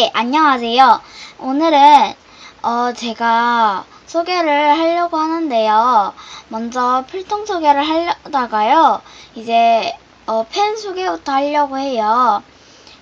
네, 안녕하세요. 오늘은 어, 제가 소개를 하려고 하는데요. 먼저 필통 소개를 하려다가요. 이제 어, 펜 소개부터 하려고 해요.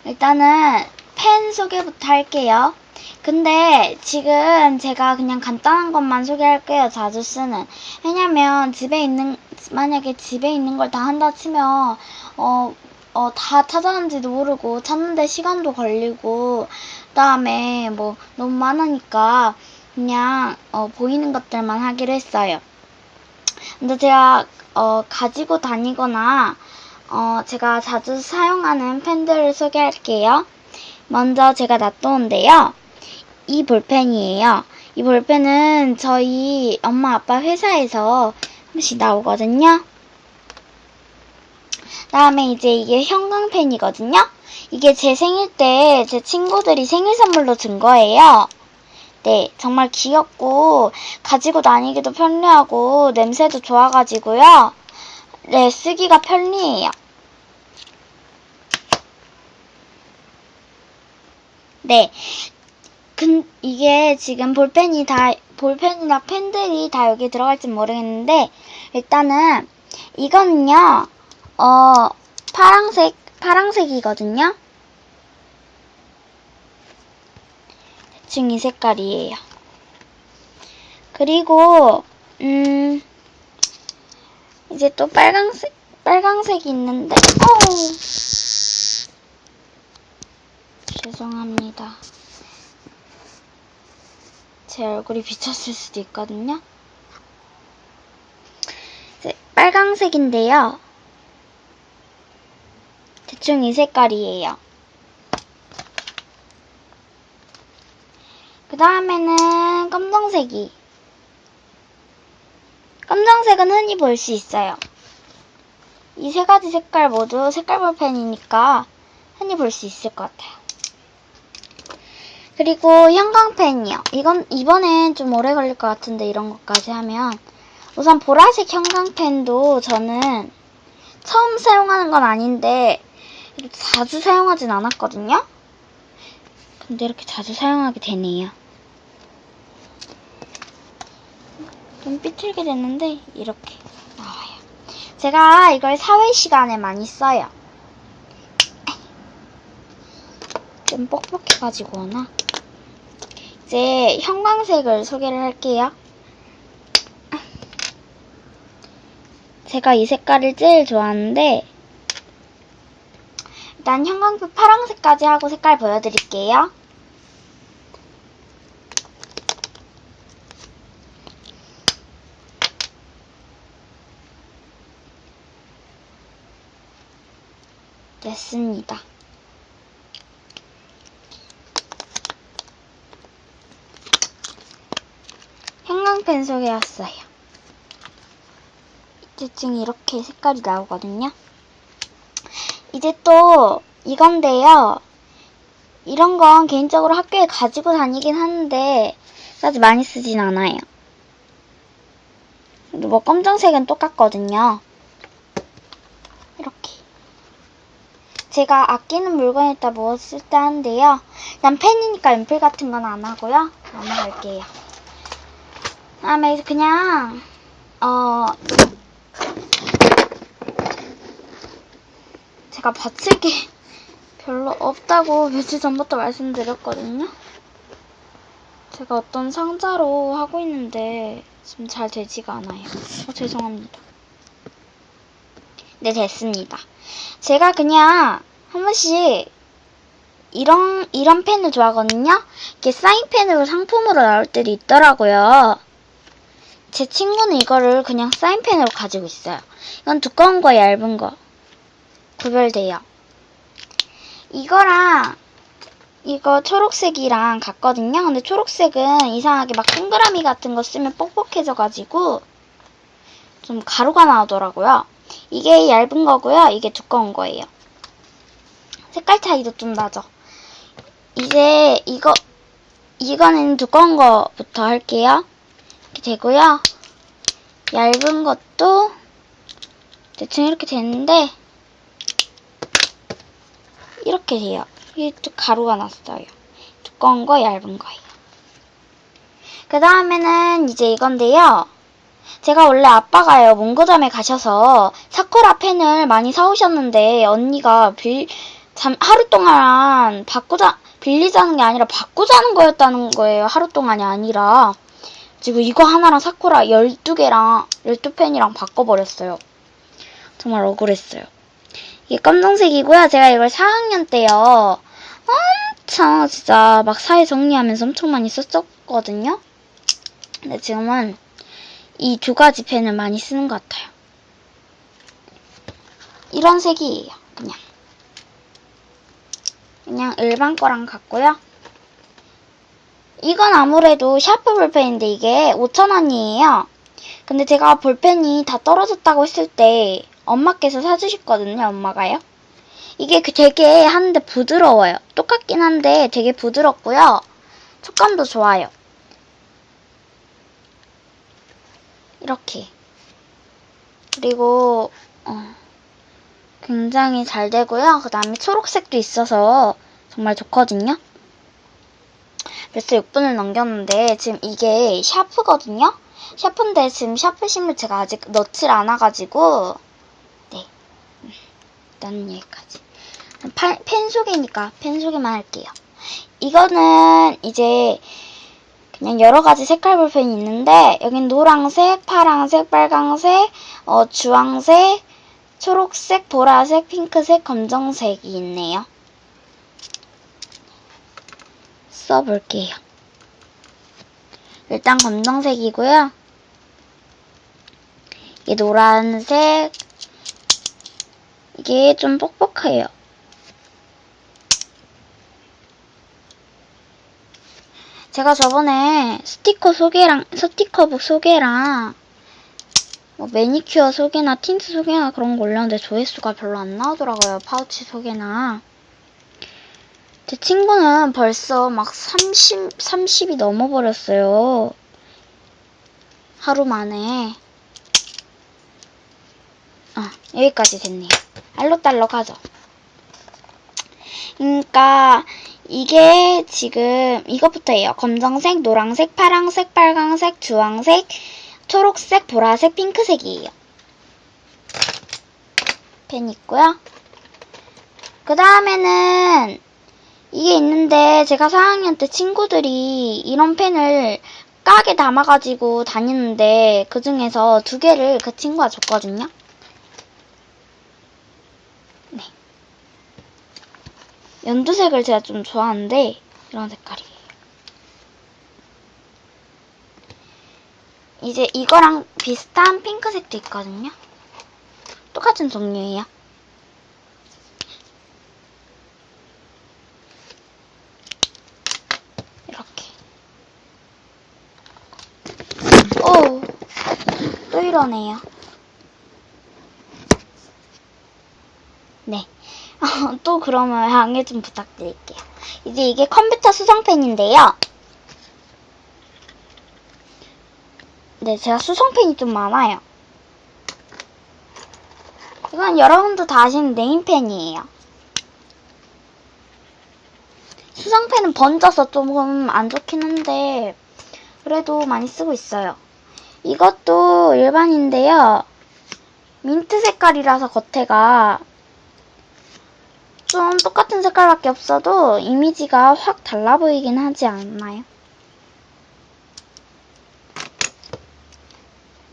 일단은 펜 소개부터 할게요. 근데 지금 제가 그냥 간단한 것만 소개할게요. 자주 쓰는. 왜냐면 집에 있는 만약에 집에 있는 걸 다 한다 치면 어, 어, 다 찾아는지도 모르고 찾는데 시간도 걸리고 그다음에 뭐 너무 많으니까 그냥 어, 보이는 것들만 하기로 했어요. 근데 제가 어, 가지고 다니거나 어, 제가 자주 사용하는 펜들을 소개할게요. 먼저 제가 놔두는데요. 이 볼펜이에요. 이 볼펜은 저희 엄마 아빠 회사에서 한 번씩 나오거든요. 다음에 이제 이게 형광펜이거든요. 이게 제 생일 때 제 친구들이 생일 선물로 준 거예요. 네, 정말 귀엽고 가지고 다니기도 편리하고 냄새도 좋아가지고요. 네, 쓰기가 편리해요. 네, 근 이게 지금 볼펜이 다 볼펜이나 펜들이 다 여기 들어갈지 모르겠는데 일단은 이거는요. 어, 파랑색, 파랑색이거든요. 대충 이 색깔이에요. 그리고, 음, 이제 또 빨강색, 빨강색이 있는데, 어우. 죄송합니다. 제 얼굴이 비쳤을 수도 있거든요. 빨강색인데요. 대충 이 색깔이에요. 그 다음에는 검정색이. 검정색은 흔히 볼 수 있어요. 이 세 가지 색깔 모두 색깔 볼펜이니까 흔히 볼 수 있을 것 같아요. 그리고 형광펜이요. 이건 이번엔 좀 오래 걸릴 것 같은데 이런 것까지 하면 우선 보라색 형광펜도 저는 처음 사용하는 건 아닌데 자주 사용하진 않았거든요. 근데 이렇게 자주 사용하게 되네요. 좀 삐뚤게 됐는데 이렇게 나와요. 제가 이걸 사회 시간에 많이 써요. 좀 뻑뻑해가지고 오나? 이제 형광색을 소개를 할게요. 제가 이 색깔을 제일 좋아하는데 일단 형광빛 파랑색까지 하고 색깔 보여드릴게요. 됐습니다. 형광펜 소개했어요. 대충 이렇게 색깔이 나오거든요. 이제 또 이건데요. 이런 건 개인적으로 학교에 가지고 다니긴 하는데 아주 많이 쓰진 않아요. 뭐 검정색은 똑같거든요. 이렇게. 제가 아끼는 물건에 있다 무엇을 때 하는데요. 일단 펜이니까 연필 같은 건 안 하고요. 넘어갈게요. 다음에 그냥 어 제가 받칠 게 별로 없다고 며칠 전부터 말씀드렸거든요. 제가 어떤 상자로 하고 있는데 지금 잘 되지가 않아요. 어, 죄송합니다. 네, 됐습니다. 제가 그냥 한 번씩 이런, 이런 펜을 좋아하거든요. 이렇게 사인펜으로 상품으로 나올 때도 있더라고요. 제 친구는 이거를 그냥 사인펜으로 가지고 있어요. 이건 두꺼운 거, 얇은 거. 구별돼요. 이거랑 이거 초록색이랑 같거든요. 근데 초록색은 이상하게 막 동그라미 같은 거 쓰면 뻑뻑해져가지고 좀 가루가 나오더라고요. 이게 얇은 거고요. 이게 두꺼운 거예요. 색깔 차이도 좀 나죠. 이제 이거 이거는 두꺼운 거부터 할게요. 이렇게 되고요. 얇은 것도 대충 이렇게 되는데 이렇게 돼요. 또 가루가 났어요. 두꺼운 거, 얇은 거예요. 그 다음에는 이제 이건데요. 제가 원래 아빠가요, 문구점에 가셔서 사쿠라 펜을 많이 사오셨는데, 언니가 빌, 잠, 하루 동안 바꾸자, 빌리자는 게 아니라 바꾸자는 거였다는 거예요. 하루 동안이 아니라. 지금 이거 하나랑 사쿠라 12개랑, 12펜이랑 바꿔버렸어요. 정말 억울했어요. 이게 검정색이고요. 제가 이걸 4학년 때요. 엄청 진짜 막 사회 정리하면서 엄청 많이 썼었거든요. 근데 지금은 이 두 가지 펜을 많이 쓰는 것 같아요. 이런 색이에요. 그냥. 그냥 일반 거랑 같고요. 이건 아무래도 샤프 볼펜인데 이게 5,000원이에요. 근데 제가 볼펜이 다 떨어졌다고 했을 때 엄마께서 사주셨거든요, 엄마가요. 이게 그 되게 하는데 부드러워요. 똑같긴 한데 되게 부드럽고요. 촉감도 좋아요. 이렇게. 그리고 어, 굉장히 잘 되고요. 그 다음에 초록색도 있어서 정말 좋거든요. 벌써 6분을 넘겼는데 지금 이게 샤프거든요. 샤프인데 지금 샤프심을 제가 아직 넣질 않아가지고 네 일단 여기까지 파- 펜 소개니까 펜 소개만 할게요. 이거는 이제 그냥 여러 가지 색깔 볼펜이 있는데 여긴 노란색, 파란색, 빨강색, 어, 주황색, 초록색, 보라색, 핑크색, 검정색이 있네요. 써볼게요. 일단 검정색이고요. 이게 노란색. 이게 좀 뻑뻑해요. 제가 저번에 스티커 소개랑, 스티커북 소개랑, 뭐 매니큐어 소개나 틴트 소개나 그런 거 올렸는데 조회수가 별로 안 나오더라고요. 파우치 소개나. 제 친구는 벌써 막 30, 30이 넘어버렸어요. 하루 만에. 아, 여기까지 됐네요. 알록달록 하죠. 그러니까 이게 지금 이것부터예요. 검정색, 노란색, 파란색, 빨강색, 주황색, 초록색, 보라색, 핑크색이에요. 펜 있고요. 그 다음에는 이게 있는데 제가 4학년 때 친구들이 이런 펜을 깍에 담아가지고 다니는데 그 중에서 두 개를 그 친구가 줬거든요. 연두색을 제가 좀 좋아하는데 이런 색깔이에요. 이제 이거랑 비슷한 핑크색도 있거든요. 똑같은 종류예요. 이렇게. 오, 또 이러네요. 네. 또 그러면 양해 좀 부탁드릴게요. 이제 이게 컴퓨터 수성펜인데요. 네, 제가 수성펜이 좀 많아요. 이건 여러분도 다 아시는 네임펜이에요. 수성펜은 번져서 조금 안 좋긴 한데, 그래도 많이 쓰고 있어요. 이것도 일반인데요. 민트 색깔이라서 겉에가 좀 똑같은 색깔밖에 없어도 이미지가 확 달라 보이긴 하지 않나요?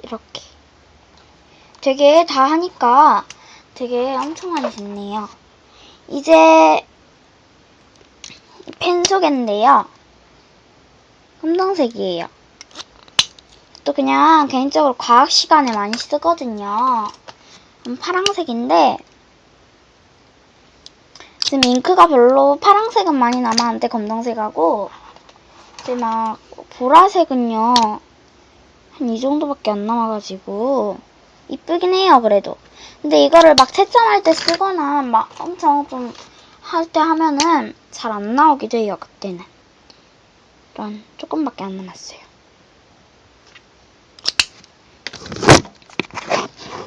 이렇게. 되게 다 하니까 되게 엄청 많이 됐네요. 이제 펜 소개인데요. 검정색이에요. 또 그냥 개인적으로 과학 시간에 많이 쓰거든요. 음, 파랑색인데 지금 잉크가 별로 파랑색은 많이 남았는데 검정색하고 이제 막 보라색은요 한 이 정도밖에 안 남아가지고 이쁘긴 해요 그래도. 근데 이거를 막 채점할 때 쓰거나 막 엄청 좀 할 때 하면은 잘 안 나오기도 해요 그때는. 이런 조금밖에 안 남았어요.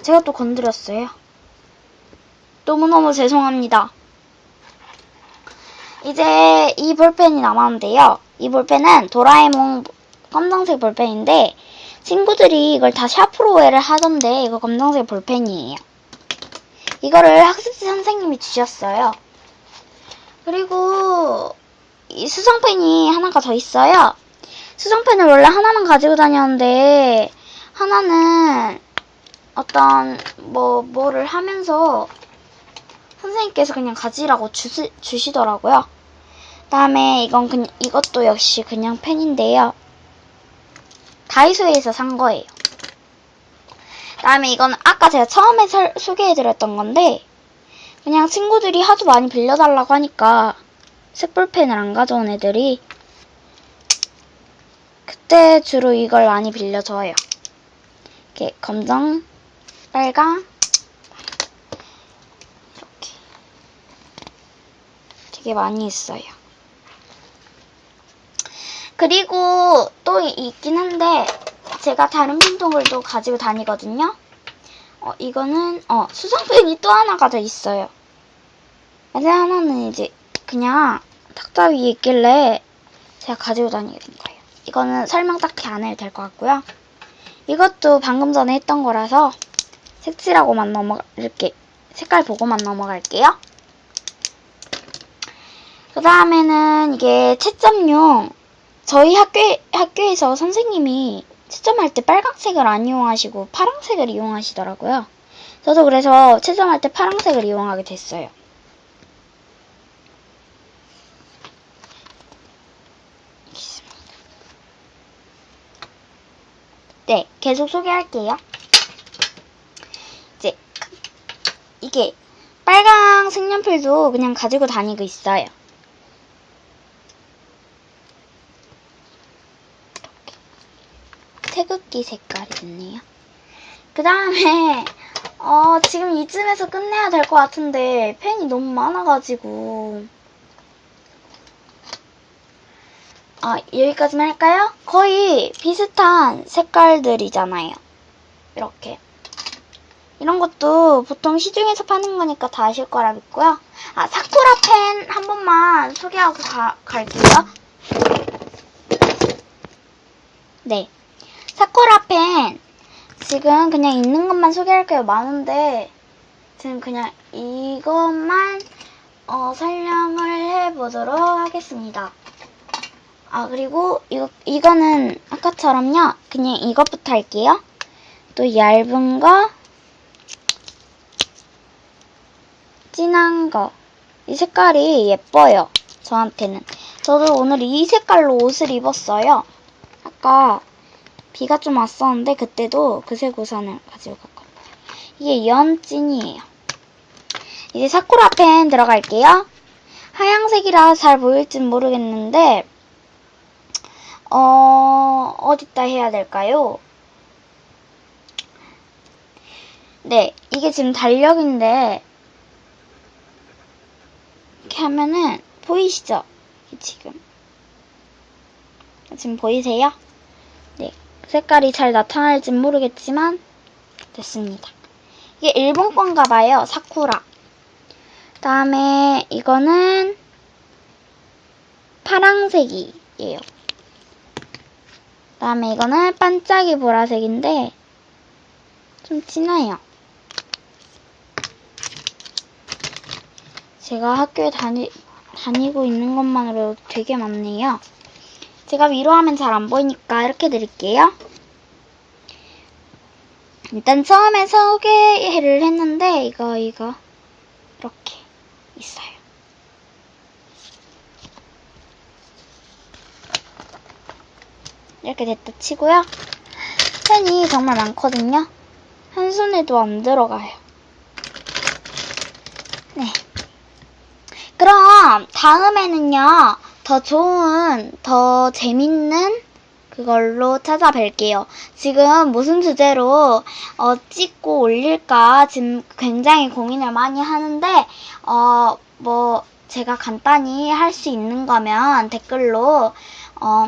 제가 또 건드렸어요. 너무너무 죄송합니다 이제 이 볼펜이 남았는데요. 이 볼펜은 도라에몽 검정색 볼펜인데 친구들이 이걸 다 샤프로웨를 하던데 이거 검정색 볼펜이에요. 이거를 학습지 선생님이 주셨어요. 그리고 이 수성펜이 하나가 더 있어요. 수성펜을 원래 하나만 가지고 다녔는데 하나는 어떤 뭐 뭐를 하면서 선생님께서 그냥 가지라고 주시, 주시더라고요. 그다음에 이건 그냥 이것도 역시 그냥 펜인데요. 다이소에서 산 거예요. 그다음에 이건 아까 제가 처음에 설- 소개해드렸던 건데 그냥 친구들이 하도 많이 빌려달라고 하니까 색볼펜을 안 가져온 애들이 그때 주로 이걸 많이 빌려줘요. 이렇게 검정, 빨강, 이렇게 되게 많이 있어요. 그리고 또 있긴 한데 제가 다른 펜통을도 가지고 다니거든요. 어, 이거는 어, 수성펜이 또 하나가 더 있어요. 아직 하나는 이제 그냥 탁자 위에 있길래 제가 가지고 다니게 된 거예요. 이거는 설명 딱히 안 해도 될 것 같고요. 이것도 방금 전에 했던 거라서 색칠하고만 넘어갈게. 색깔 보고만 넘어갈게요. 그 다음에는 이게 채점용. 저희 학교, 학교에서 선생님이 채점할 때 빨강색을 안 이용하시고 파란색을 이용하시더라고요. 저도 그래서 채점할 때 파란색을 이용하게 됐어요. 네, 계속 소개할게요. 이제 이게 빨강 색연필도 그냥 가지고 다니고 있어요. 태극기 색깔이 됐네요. 그 다음에 어, 지금 이쯤에서 끝내야 될 것 같은데 펜이 너무 많아가지고 아, 여기까지만 할까요? 거의 비슷한 색깔들이잖아요. 이렇게. 이런 것도 보통 시중에서 파는 거니까 다 아실 거라 믿고요. 아, 사쿠라 펜 한 번만 소개하고 가, 갈게요. 네. 사쿠라 펜. 지금 그냥 있는 것만 소개할게요. 많은데, 지금 그냥 이것만, 어, 설명을 해보도록 하겠습니다. 아, 그리고 이거, 이거는 아까처럼요. 그냥 이것부터 할게요. 또 얇은 거, 진한 거. 이 색깔이 예뻐요. 저한테는. 저도 오늘 이 색깔로 옷을 입었어요. 아까 비가 좀 왔었는데 그때도 그색 우산을 가지고 갔거든요. 이게 연찐이에요. 이제 사쿠라 펜 들어갈게요. 하양색이라 잘 보일진 모르겠는데 어, 어디다 해야 될까요? 네, 이게 지금 달력인데, 이렇게 하면은, 보이시죠? 지금. 지금 보이세요? 네, 색깔이 잘 나타날진 모르겠지만, 됐습니다. 이게 일본 건가 봐요, 사쿠라. 그 다음에, 이거는, 파랑색이에요. 그 다음에 이거는 반짝이 보라색인데 좀 진해요. 제가 학교에 다니, 다니고 있는 것만으로 되게 많네요. 제가 위로 하면 잘 안 보이니까 이렇게 드릴게요. 일단 처음에 소개를 했는데 이거 이거 이렇게 있어요. 이렇게 됐다 치고요. 펜이 정말 많거든요. 한 손에도 안 들어가요. 네. 그럼 다음에는요. 더 좋은, 더 재밌는 그걸로 찾아뵐게요. 지금 무슨 주제로 어, 찍고 올릴까 지금 굉장히 고민을 많이 하는데 어, 뭐 제가 간단히 할 수 있는 거면 댓글로 어,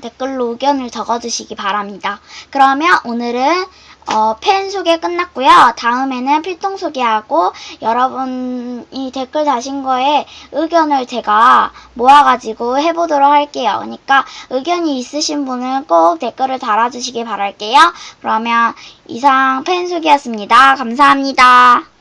댓글로 의견을 적어주시기 바랍니다. 그러면 오늘은 어, 팬 소개 끝났고요. 다음에는 필통 소개하고 여러분이 댓글 다신 거에 의견을 제가 모아가지고 해보도록 할게요. 그러니까 의견이 있으신 분은 꼭 댓글을 달아주시길 바랄게요. 그러면 이상 팬 소개였습니다. 감사합니다.